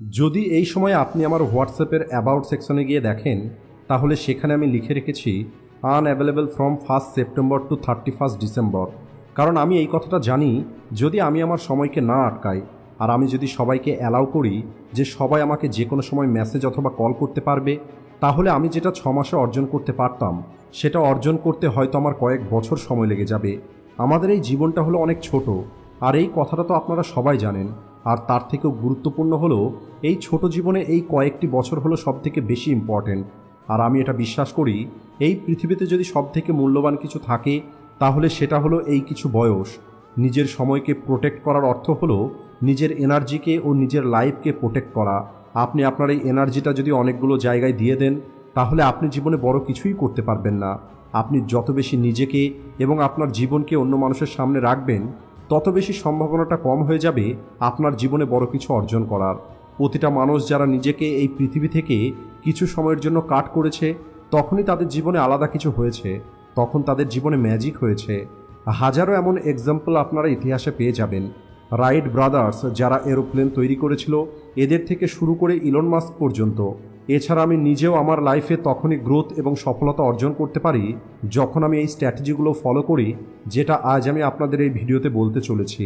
যদি এই সময় আপনি আমার হোয়াটসঅ্যাপের অ্যাবাউট সেকশনে গিয়ে দেখেন, তাহলে সেখানে আমি লিখে রেখেছি unavailable from first September to thirty first December কারণ আমি এই কথাটা জানি, যদি আমি আমার সময়কে না আটকাই, আর আমি যদি সবাইকে অ্যালাউ করি যে সবাই আমাকে যে কোনো সময় মেসেজ অথবা কল করতে পারবে, তাহলে আমি যেটা ছ মাসে অর্জন করতে পারতাম, সেটা অর্জন করতে হয়তো আমার কয়েক বছর সময় লেগে যাবে। আমাদের এই জীবনটা হলো অনেক ছোট, আর এই কথাটা তো আপনারা সবাই জানেন। আর তার থেকেও গুরুত্বপূর্ণ হলো, এই ছোট জীবনে এই কয়েকটি বছর হলো সব থেকে বেশি ইম্পর্ট্যান্ট আর আমি এটা বিশ্বাস করি, এই পৃথিবীতে যদি সব থেকে মূল্যবান কিছু থাকে, তাহলে সেটা হলো এই কিছু বয়স। নিজের সময়কে প্রোটেক্ট করার অর্থ হলো, নিজের এনার্জিকে ও নিজের লাইফকে প্রোটেক্ট করা। আপনি আপনার এই এনার্জিটা যদি অনেকগুলো জায়গায় দিয়ে দেন, তাহলে আপনি জীবনে বড় কিছুই করতে পারবেন না। আপনি যত বেশি নিজেকে এবং আপনার জীবনকে অন্য মানুষের সামনে রাখবেন তত বেশি সম্ভাবনাটা কম হয়ে যাবে আপনার জীবনে বড় কিছু অর্জন করার। প্রতিটা মানুষ যারা নিজেকে এই পৃথিবী থেকে কিছু সময়ের জন্য কাট করেছে, তখনই তাদের জীবনে আলাদা কিছু হয়েছে, তখন তাদের জীবনে ম্যাজিক হয়েছে। হাজারো এমন এক্সাম্পল আপনারা ইতিহাসে পেয়ে যাবেন। রাইট ব্রাদার্স যারা এরোপ্লেন তৈরি করেছিল, এদের থেকে শুরু করে ইলন মাস্ক পর্যন্ত। এছাড়া আমি নিজেও আমার লাইফে তখনই গ্রোথ এবং সফলতা অর্জন করতে পারি যখন আমি এই স্ট্র্যাটেজিগুলো ফলো করি, যেটা আজ আমি আপনাদের এই ভিডিওতে বলতে চলেছি।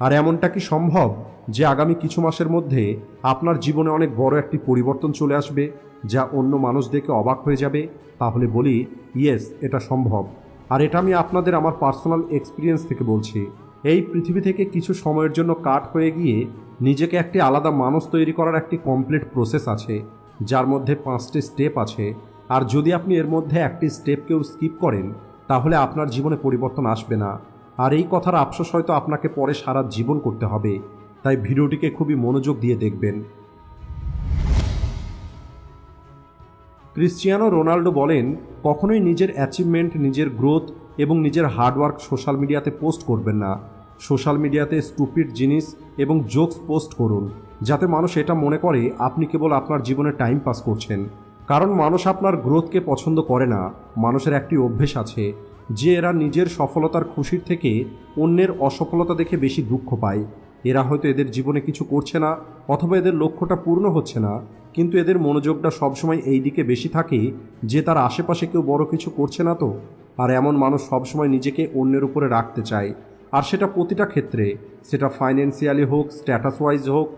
আর এমনটা কি সম্ভব যে আগামী কিছু মাসের মধ্যে আপনার জীবনে অনেক বড় একটি পরিবর্তন চলে আসবে, যা অন্য মানুষ দেখে অবাক হয়ে যাবে? তাহলে বলি ইয়েস এটা সম্ভব। আর এটা আমি আপনাদের আমার পার্সোনাল এক্সপিরিয়েন্স থেকে বলছি। এই পৃথিবী থেকে কিছু সময়ের জন্য কাট হয়ে গিয়ে নিজেকে একটি আলাদা মানুষ তৈরি করার একটি কমপ্লিট প্রসেস আছে। যার মধ্যে পাঁচটি স্টেপ আছে। আর যদি আপনি এর মধ্যে একটি স্টেপকেও স্কিপ করেন, তাহলে আপনার জীবনে পরিবর্তন আসবে না। আর এই কথার আফসোস হয়তো আপনাকে পরে সারা জীবন করতে হবে। তাই ভিডিওটিকে খুবই মনোযোগ দিয়ে দেখবেন। ক্রিশ্চিয়ানো রোনাল্ডো বলেন, কখনোই নিজের অ্যাচিভমেন্ট নিজের গ্রোথ এবং নিজের হার্ডওয়ার্ক সোশ্যাল মিডিয়াতে পোস্ট করবেন না। সোশ্যাল মিডিয়াতে স্টুপিড জিনিস এবং জোকস পোস্ট করুন, যাতে মানুষ এটা মনে করে আপনি কেবল আপনার জীবনে টাইম পাস করছেন। কারণ মানুষ আপনার গ্রোথকে পছন্দ করে না, মানুষের একটি অভ্যেস আছে, যে এরা নিজের সফলতার খুশির থেকে অন্যের অসফলতা দেখে বেশি দুঃখ পায়। এরা হয়তো এদের জীবনে কিছু করছে না, অথবা এদের লক্ষ্যটা পূর্ণ হচ্ছে না, কিন্তু এদের মনোযোগটা সবসময় এই দিকে বেশি থাকে যে তার আশেপাশে কেউ বড় কিছু করছে না তো। আর এমন মানুষ সবসময় নিজেকে অন্যের উপরে রাখতে চায়। আর সেটা প্রতিটা ক্ষেত্রে, সেটা ফাইন্যান্সিয়ালি হোক স্ট্যাটাস ওয়াইজ হোক,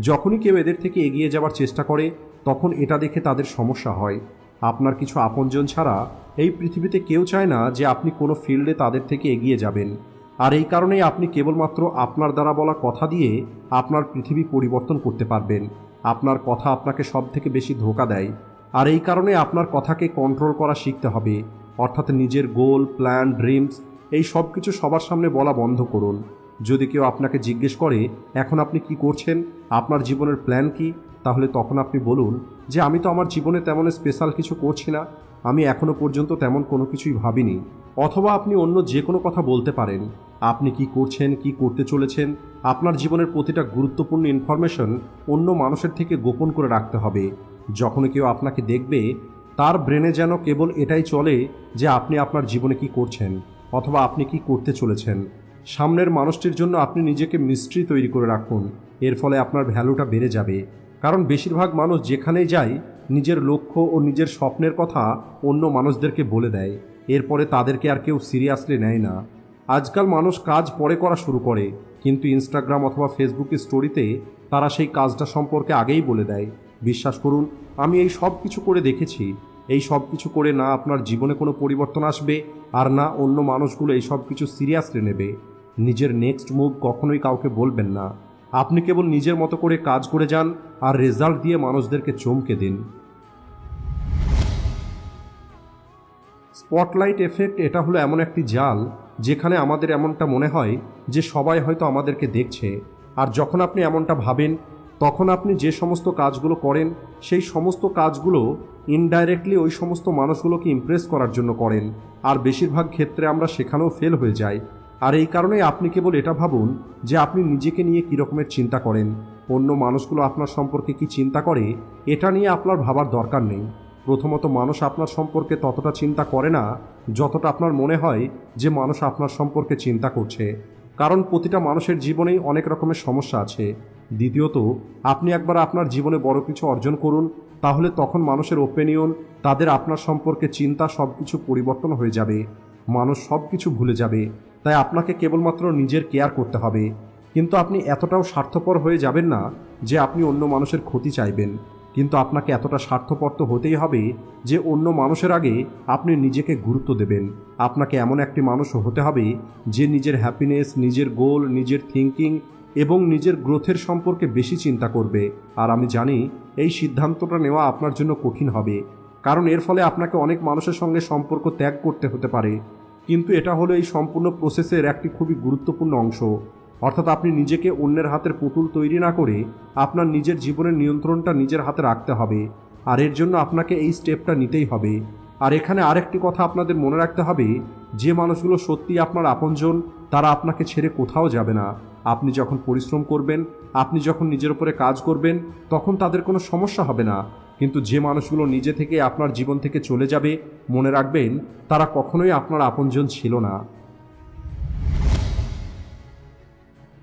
যখনই কেউ এদের থেকে এগিয়ে যাওয়ার চেষ্টা করে, তখন এটা দেখে তাদের সমস্যা হয়। আপনার কিছু আপনজন ছাড়া এই পৃথিবীতে কেউ চায় না যে আপনি কোনো ফিল্ডে তাদের থেকে এগিয়ে যাবেন। আর এই কারণেই আপনি কেবলমাত্র আপনার দ্বারা বলা কথা দিয়ে আপনার পৃথিবী পরিবর্তন করতে পারবেন। আপনার কথা আপনাকে সব থেকে বেশি ধোকা দেয়। আর এই কারণে আপনার কথাকে কন্ট্রোল করা শিখতে হবে। অর্থাৎ নিজের গোল প্ল্যান ড্রিমস এই সব কিছু সবার সামনে বলা বন্ধ করুন। যদি কেউ আপনাকে জিজ্ঞেস করে, এখন আপনি কি করছেন? আপনার জীবনের প্ল্যান কি? তাহলে তখন আপনি বলুন যে, আমি তো আমার জীবনে তেমন স্পেশাল কিছু করছি না। আমি এখনও পর্যন্ত তেমন কোনো কিছুই ভাবিনি। অথবা আপনি অন্য যে কোনো কথা বলতে পারেন। আপনি কি করছেন, কি করতে চলেছেন? আপনার জীবনের প্রতিটা গুরুত্বপূর্ণ ইনফরমেশন অন্য মানুষের থেকে গোপন করে রাখতে হবে। যখন কেউ আপনাকে দেখবে, তার ব্রেনে যেন কেবল এটাই চলে যে, আপনি আপনার জীবনে কি করছেন। অথবা আপনি কি করতে চলেছেন? সামনের মানুষটির জন্য আপনি নিজেকে মিস্ট্রি তৈরি করে রাখুন। এর ফলে আপনার ভ্যালুটা বেড়ে যাবে। কারণ বেশিরভাগ মানুষ যেখানেই যায়, নিজের লক্ষ্য ও নিজের স্বপ্নের কথা অন্য মানুষদেরকে বলে দেয়। এরপরে তাদেরকে আর কেউ সিরিয়াসলি নেয় না। আজকাল মানুষ কাজ পরে করা শুরু করে, কিন্তু ইনস্টাগ্রাম অথবা ফেসবুকের স্টোরিতে তারা সেই কাজটা সম্পর্কে আগেই বলে দেয়। বিশ্বাস করুন, আমি এই সব কিছু করে দেখেছি। এই সব কিছু করে না আপনার জীবনে কোনো পরিবর্তন আসবে আর না অন্য মানুষগুলো এই সব কিছু সিরিয়াসলি নেবে। নিজের নেক্সট মুভ কখনোই কাউকে বলবেন না। আপনি কেবল নিজের মতো করে কাজ করে যান আর রেজাল্ট দিয়ে মানুষদেরকে চমকে দিন। স্পটলাইট এফেক্ট এটা হলো এমন একটি জাল যেখানে আমাদের এমনটা মনে হয় যে সবাই হয়তো আমাদেরকে দেখছে। আর যখন আপনি এমনটা ভাবেন, তখন আপনি যে সমস্ত কাজগুলো করেন, সেই সমস্ত কাজগুলো ইনডাইরেক্টলি ওই সমস্ত মানুষগুলোকে ইমপ্রেস করার জন্য করেন। আর বেশিরভাগ ক্ষেত্রে আমরা সেখানেও ফেল হয়ে যাই। আর এই কারণেই আপনি কেবল এটা ভাবুন যে আপনি নিজেকে নিয়ে কী রকমের চিন্তা করেন। অন্য মানুষগুলো আপনার সম্পর্কে কি চিন্তা করে, এটা নিয়ে আপনার ভাবার দরকার নেই। প্রথমত মানুষ আপনার সম্পর্কে ততটা চিন্তা করে না, যতটা আপনার মনে হয় যে মানুষ আপনার সম্পর্কে চিন্তা করছে। কারণ প্রতিটা মানুষের জীবনেই অনেক রকমের সমস্যা আছে। দ্বিতীয়ত, আপনি একবার আপনার জীবনে বড় কিছু অর্জন করুন তাহলে তখন মানুষের ওপিনিয়ন তাদের আপনার সম্পর্কে চিন্তা সব কিছু পরিবর্তন হয়ে যাবে। মানুষ সব কিছু ভুলে যাবে। তাই আপনাকে কেবলমাত্র নিজের কেয়ার করতে হবে। কিন্তু আপনি এতটাও স্বার্থপর হয়ে যাবেন না যে আপনি অন্য মানুষের ক্ষতি চাইবেন। কিন্তু আপনাকে এতটা স্বার্থপর তো হতেই হবে যে অন্য মানুষের আগে আপনি নিজেকে গুরুত্ব দেবেন। আপনাকে এমন একটি মানুষ হতে হবে যে নিজের হ্যাপিনেস নিজের গোল নিজের থিঙ্কিং এবং নিজের গ্রোথের সম্পর্কে বেশি চিন্তা করবে। আর আমি জানি, এই সিদ্ধান্তটা নেওয়া আপনার জন্য কঠিন হবে, কারণ এর ফলে আপনাকে অনেক মানুষের সঙ্গে সম্পর্ক ত্যাগ করতে হতে পারে। কিন্তু এটা হলো এই সম্পূর্ণ প্রসেসের একটি খুবই গুরুত্বপূর্ণ অংশ। অর্থাৎ আপনি নিজেকে অন্যের হাতের পুতুল তৈরি না করে আপনার নিজের জীবনের নিয়ন্ত্রণটা নিজের হাতে রাখতে হবে। আর এর জন্য আপনাকে এই স্টেপটা নিতেই হবে। আর এখানে আরেকটি কথা আপনাদের মনে রাখতে হবে, যে মানুষগুলো সত্যি আপনার আপনজন, তারা আপনাকে ছেড়ে কোথাও যাবে না। আপনি যখন পরিশ্রম করবেন, আপনি যখন নিজের উপরে কাজ করবেন, তখন তাদের কোনো সমস্যা হবে না। কিন্তু যে মানুষগুলো নিজে থেকে আপনার জীবন থেকে চলে যাবে, মনে রাখবেন, তারা কখনোই আপনার আপনজন ছিল না।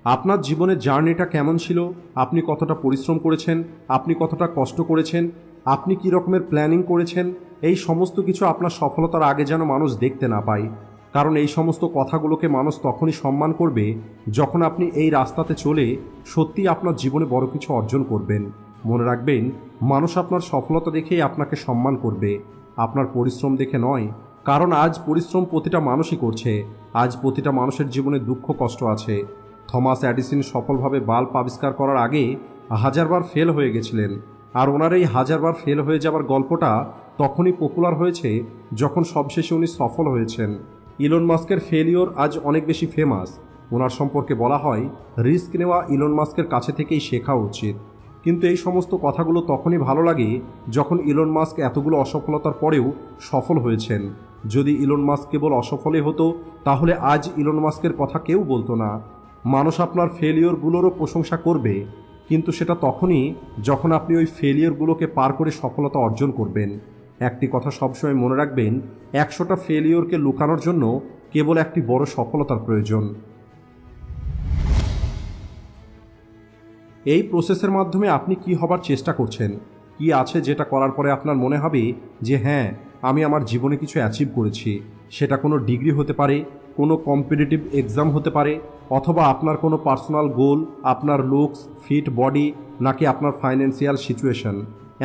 আপনার জীবনের জার্নিটা কেমন ছিল? আপনি কতটা পরিশ্রম করেছেন? আপনি কতটা কষ্ট করেছেন? আপনি কী রকমের প্ল্যানিং করেছেন? এই সমস্ত কিছু আপনার সফলতার আগে যেন মানুষ দেখতে না পায়। কারণ এই সমস্ত কথাগুলোকে মানুষ তখনই সম্মান করবে যখন আপনি এই রাস্তাতে চলে সত্যি আপনার জীবনে বড় কিছু অর্জন করবেন। মনে রাখবেন, মানুষ আপনার সফলতা দেখেই আপনাকে সম্মান করবে। আপনার পরিশ্রম দেখে নয়, কারণ আজ পরিশ্রম প্রতিটা মানুষই করছে। আজ প্রতিটা মানুষের জীবনে দুঃখ, কষ্ট আছে। থমাস অ্যাডিসন সফলভাবে বাল্ব আবিষ্কার করার আগে হাজারবার ফেল হয়ে গেছিলেন। আর ওনার এই হাজারবার ফেল হয়ে যাবার গল্পটা তখনই পপুলার হয়েছে যখন সবশেষে উনি সফল হয়েছেন। ইলন মাস্কের ফেলিওর আজ অনেক বেশি ফেমাস ওনার সম্পর্কে বলা হয় রিস্ক নেওয়া ইলন মাস্কের কাছে থেকেই শেখা উচিত। কিন্তু এই সমস্ত কথাগুলো তখনই ভালো লাগে যখন ইলন মাস্ক এতগুলো অসফলতার পরেও সফল হয়েছেন। যদি ইলন মাস্ক কেবল অসফলই হতো, তাহলে আজ ইলন মাস্কের কথা কেউ বলতো না। মানুষ আপনার ফেলিওরগুলোরও প্রশংসা করবে, কিন্তু সেটা তখনই যখন আপনি ওই ফেলিওরগুলোকে পার করে সফলতা অর্জন করবেন। একটি কথা সবসময় মনে রাখবেন, একশোটা ফেলিওরকে লুকানোর জন্য কেবল একটি বড় সফলতার প্রয়োজন। এই প্রসেসের মাধ্যমে আপনি কি হবার চেষ্টা করছেন? কি আছে যেটা করার পরে আপনার মনে হবে যে হ্যাঁ আমি আমার জীবনে কিছু অ্যাচিভ করেছি। সেটা কোনো ডিগ্রি হতে পারে, কোনো কম্পিটিটিভ এক্সাম হতে পারে, অথবা আপনার কোনো পার্সোনাল গোল আপনার লুকস ফিট বডি নাকি আপনার ফাইন্যান্সিয়াল সিচুয়েশন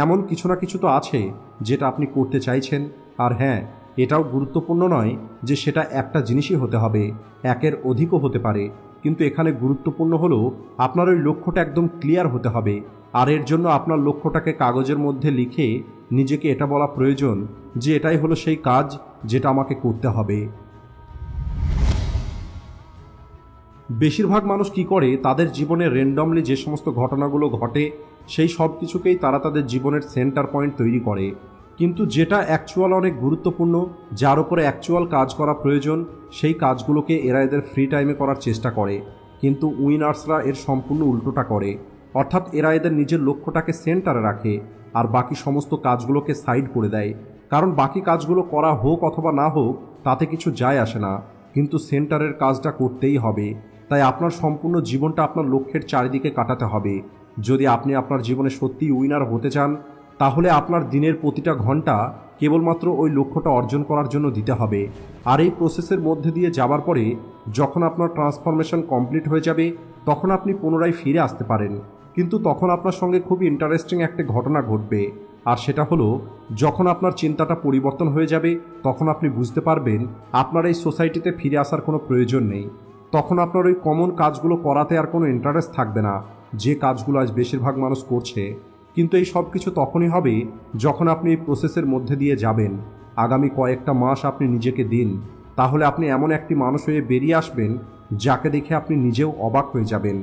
এমন কিছু না কিছু তো আছে যেটা আপনি করতে চাইছেন। আর হ্যাঁ এটাও গুরুত্বপূর্ণ নয় যে সেটা একটা জিনিসই হতে হবে, একের অধিকও হতে পারে। কিন্তু এখানে গুরুত্বপূর্ণ হলো আপনার ওই লক্ষ্যটা একদম ক্লিয়ার হতে হবে। আর এর জন্য আপনার লক্ষ্যটাকে কাগজের মধ্যে লিখে নিজেকে এটা বলা প্রয়োজন যে এটাই হলো সেই কাজ যেটা আমাকে করতে হবে। বেশিরভাগ মানুষ কি করে? তাদের জীবনে র্যান্ডমলি যে সমস্ত ঘটনাগুলো ঘটে সেই সব কিছুকেই তারা তাদের জীবনের সেন্টার পয়েন্ট তৈরি করে। কিন্তু যেটা অ্যাকচুয়াল অনেক গুরুত্বপূর্ণ, যার উপরে অ্যাকচুয়াল কাজ করা প্রয়োজন, সেই কাজগুলোকে এরা এদের ফ্রি টাইমে করার চেষ্টা করে। কিন্তু উইনার্সরা এর সম্পূর্ণ উল্টোটা করে। অর্থাৎ এরা এদের নিজের লক্ষ্যটাকে সেন্টারে রাখে আর বাকি সমস্ত কাজগুলোকে সাইড করে দেয়। কারণ বাকি কাজগুলো করা হোক অথবা না হোক, তাতে কিছু যায় আসে না। কিন্তু সেন্টারের কাজটা করতেই হবে। তাই আপনার সম্পূর্ণ জীবনটা আপনার লক্ষ্যের চারিদিকে কাটাতে হবে। যদি আপনি আপনার জীবনে সত্যিই উইনার হতে চান, তাহলে আপনার দিনের প্রতিটা ঘণ্টা কেবলমাত্র ওই লক্ষ্যটা অর্জন করার জন্য দিতে হবে। আর এই প্রসেসের মধ্যে দিয়ে যাবার পরে যখন আপনার ট্রান্সফরমেশন কমপ্লিট হয়ে যাবে, তখন আপনি পুনরায় ফিরে আসতে পারেন। কিন্তু তখন আপনার সঙ্গে খুবই ইন্টারেস্টিং একটা ঘটনা ঘটবে। আর সেটা হলো, যখন আপনার চিন্তাটা পরিবর্তন হয়ে যাবে, তখন আপনি বুঝতে পারবেন আপনার এই সোসাইটিতে ফিরে আসার কোনো প্রয়োজন নেই। তখন আপনার ওই কমন কাজগুলো করাতে আর কোনো ইন্টারেস্ট থাকবে না। যে কাজগুলো আজ বেশিরভাগ মানুষ করছে, কিন্তু এই সব কিছু তখনই হবে যখন আপনি এই প্রসেসের মধ্যে দিয়ে যাবেন। আগামী কয়েকটা মাস আপনি নিজেকে দিন। তাহলে আপনি এমন একটি মানুষ হয়ে বেরিয়ে আসবেন, যাকে দেখে আপনি নিজেও অবাক হয়ে যাবেন।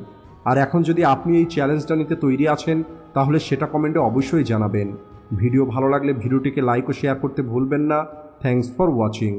আর এখন যদি আপনি এই চ্যালেঞ্জটা নিতে তৈরি আছেন, তাহলে সেটা কমেন্টে অবশ্যই জানাবেন। ভিডিও ভালো লাগলে ভিডিওটিকে লাইক ও শেয়ার করতে ভুলবেন না। Thanks for watching